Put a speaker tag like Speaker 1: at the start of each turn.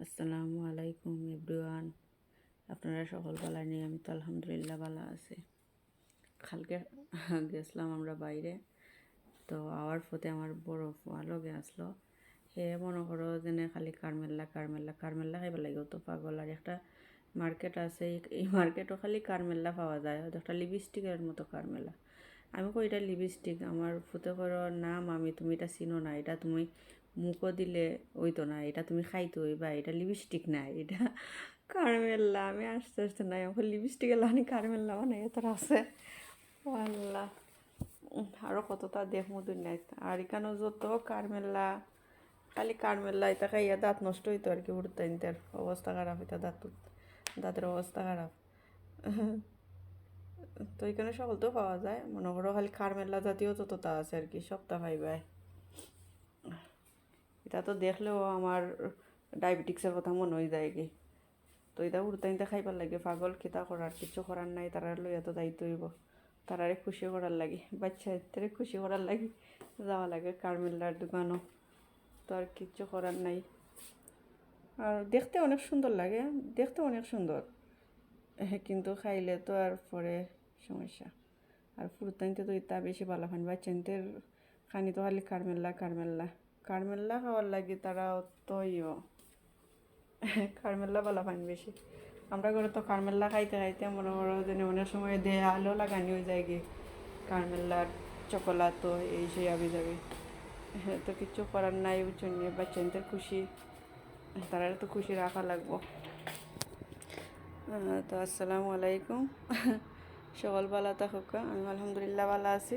Speaker 1: আসসালামু আলাইকুম এভরিওয়ান। আপনারা সকল ভালো নিয়ে আমি তো আলহামদুলিল্লাহ ভালো আছি। কালকে গেছিলাম আমরা বাইরে। তো আওয়ার পথে আমার বড় লগে আসলো। হে মনে করো যেনে খালি কারমেল্লা কারমেল্লা কারমেল্লা খাইবার লাগে তো পাগল। আর একটা মার্কেট আছে, এই- মার্কেটও খালি কারমেল্লা পাওয়া যায়। একটা লিপস্টিকের মতো কারমেল্লা। আমি কই এটা লিপস্টিক? আমার ফুতে করো নাম আমি তুমি এটা চিনো না। এটা তুমি মুখও দিলে ওইতো না, এটা তুমি খাইতে বা এটা লিপস্টিক না, এটা কারমেল্লা আমি আস্তে আস্তে নাই আমাকে লিপস্টিকের লানি কারমেল্লা মানে তোর আছে। আল্লাহ আরও কতটা দেখমু দুনিয়ায় আর এখানেও যত কারমেল্লা খালি কারমেল্লা এটা খাইয়া দাঁত নষ্ট হইতো আর কি উঠতে ইন্টার অবস্থা খারাপ এটা দাঁত, দাঁতের অবস্থা খারাপ। তো এখানে সকল তো পাওয়া যায়, মনে করো খালি কারমেল্লা জাতীয় যতটা আছে আর কি, সবটা পাইবাই। এটা তো দেখলেও আমার ডায়াবেটিক্সের কথা মনে হয়ে যায় কি তো এটা উড়তে নিতে খাইবার লাগে, পাগল, কিতা করার? কিছু করার নাই, তারা লইয়া তো দায়িত্ব হইব। তারারে খুশি করার লাগে বাচ্চা তারে খুশি করার লাগে। যাওয়া লাগে কারমেল্লার দোকানও, তো আর কিচ্ছু করার নাই। আর দেখতে অনেক সুন্দর লাগে, দেখতে অনেক সুন্দর। হ্যাঁ কিন্তু খাইলে তো আর পরে সমস্যা। আর ফুরতাইতে তো ইতা বেশি ভালো খান বাচ্চাদের খানি তো খালি কারমেল্লা কারমেল্লা। কারমেল্লা খাওয়ার লাগে তারা তো ইয়। কারমেল্লা ভালো খান বেশি। আমরা ঘরে তো কারমেল্লা খাইতে খাইতে মনে করো যে অনেক সময় দেহে আলো লাগানি হয়ে যায় কি কারমেল্লার চকলা তো এই সেই আবি যাবে। তো কিচ্ছু করার নাই, ওই জন্য বাচ্চাদের খুশি। তারা তো খুশি রাখা লাগবো। তো আসসালামু আলাইকুম। সকল ভালো থাকুক আমি আলহামদুলিল্লাহ ভালো আছি।